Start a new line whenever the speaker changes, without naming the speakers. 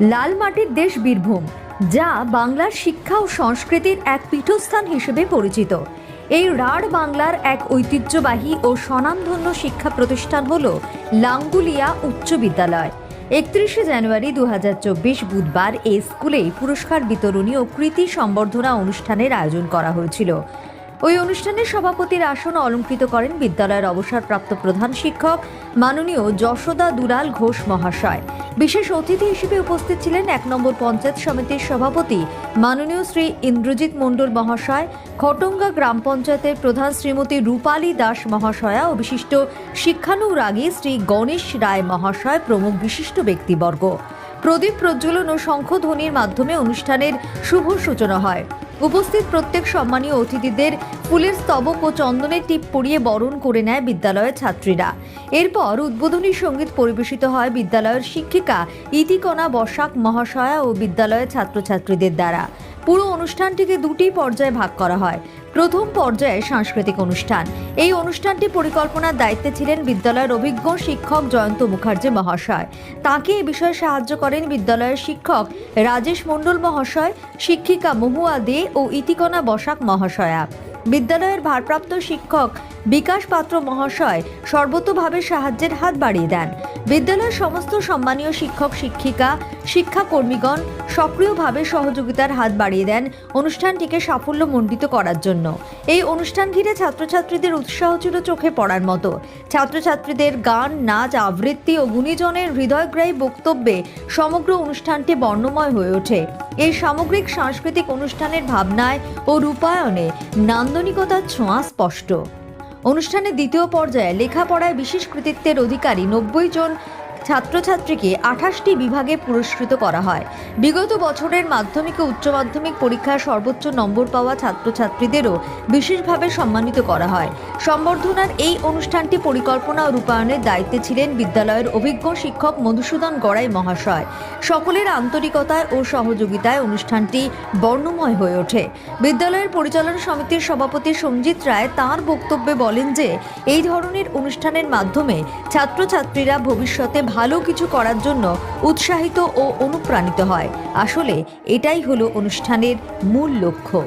লাল মাটির দেশ বীরভূম, যা বাংলার শিক্ষা ও সংস্কৃতির এক পীঠস্থান হিসেবে পরিচিত। এই রাঢ় বাংলার এক ঐতিহ্যবাহী ও স্বনামধন্য শিক্ষা প্রতিষ্ঠান হল লাঙ্গুলিয়া উচ্চ বিদ্যালয়। একত্রিশে জানুয়ারি দু হাজার চব্বিশ বুধবার এই স্কুলেই পুরস্কার বিতরণী ও কৃতি সম্বর্ধনা অনুষ্ঠানের আয়োজন করা হয়েছিল। ওই অনুষ্ঠানে সভাপতির আসন অলঙ্কৃত করেন বিদ্যালয়ের অবসরপ্রাপ্ত প্রধান শিক্ষক মাননীয় যশোদা দুলাল ঘোষ মহাশয়। বিশেষ অতিথি হিসেবে উপস্থিত ছিলেন এক নম্বর পঞ্চায়েত সমিতির সভাপতি মাননীয় শ্রী ইন্দ্রজিৎ মণ্ডল মহাশয়, খটঙ্গা গ্রাম পঞ্চায়েতের প্রধান শ্রীমতী রূপালী দাস মহাশয়া ও বিশিষ্ট শিক্ষানুরাগী শ্রী গণেশ রায় মহাশয় প্রমুখ বিশিষ্ট ব্যক্তিবর্গ। প্রদীপ প্রজ্বলন ও শঙ্খধ্বনির মাধ্যমে অনুষ্ঠানের শুভ সূচনা হয়। উপস্থিত প্রত্যেক সম্মানীয় অতিথিদের ফুলের স্তবক ও চন্দনের টিপ পরিয়ে বরণ করে নেয় বিদ্যালয়ের ছাত্রীরা। এরপর উদ্বোধনী সংগীত পরিবেশিত হয় বিদ্যালয়ের শিক্ষিকা, ইতিকণা, বসাক, মহাশয়া ও বিদ্যালয়ের ছাত্রছাত্রীদের দ্বারা। পুরো অনুষ্ঠানটিকে দুটি পর্যায়ে ভাগ করা হয়। প্রথম পর্যায়ে সাংস্কৃতিক অনুষ্ঠান। এই অনুষ্ঠানটি পরিকল্পনার দায়িত্বে ছিলেন বিদ্যালয়ের অভিজ্ঞ শিক্ষক জয়ন্ত মুখার্জি মহাশয়। তাকে এ বিষয়ে সাহায্য করেন বিদ্যালয়ের শিক্ষক রাজেশ মণ্ডল মহাশয়, শিক্ষিকা মহুয়া দে ও ইতিকণা বসাক মহাশয়া। বিদ্যালয়ের ভারপ্রাপ্ত শিক্ষক বিকাশ পাত্র মহাশয় সর্বতোভাবে সাহায্যের হাত বাড়িয়ে দেন। বিদ্যালয়ের সমস্ত সম্মানীয় শিক্ষক, শিক্ষিকা, শিক্ষাকর্মীগণ সক্রিয়ভাবে সহযোগিতার হাত বাড়িয়ে দেন অনুষ্ঠানটিকে সাফল্যমণ্ডিত করার জন্য। এই অনুষ্ঠান ঘিরে ছাত্রছাত্রীদের উৎসাহ ছিল চোখে পড়ার মতো। ছাত্রছাত্রীদের গান, নাচ, আবৃত্তি ও গুণীজনের হৃদয়গ্রাহী বক্তব্যে সমগ্র অনুষ্ঠানটি বর্ণময় হয়ে ওঠে। এই সামগ্রিক সাংস্কৃতিক অনুষ্ঠানের ভাবনায় ও রূপায়ণে নান্দনিকতার ছোঁয়া স্পষ্ট। অনুষ্ঠানের দ্বিতীয় পর্যায়ে লেখাপড়ায় বিশেষ কৃতিত্বের অধিকারী নব্বই জন ছাত্রছাত্রীকে আঠাশটি বিভাগে পুরস্কৃত করা হয়। বিগত বছরের মাধ্যমিক ও উচ্চ মাধ্যমিক পরীক্ষায় সর্বোচ্চ নম্বর পাওয়া ছাত্রছাত্রীদেরও বিশেষভাবে সম্মানিত করা হয়। সম্বর্ধনার এই অনুষ্ঠানটি পরিকল্পনা ও রূপায়ণের দায়িত্বে ছিলেন বিদ্যালয়ের অভিজ্ঞ শিক্ষক মধুসূদন গড়াই মহাশয়। সকলের আন্তরিকতায় ও সহযোগিতায় অনুষ্ঠানটি বর্ণময় হয়ে ওঠে। বিদ্যালয়ের পরিচালনা সমিতির সভাপতি সঞ্জিত রায় তাঁর বক্তব্যে বলেন যে, এই ধরনের অনুষ্ঠানের মাধ্যমে ছাত্রছাত্রীরা ভবিষ্যতে ভালো কিছু করার জন্য উৎসাহিত ও অনুপ্রাণিত হয়। আসলে এটাই হলো অনুষ্ঠানের মূল লক্ষ্য।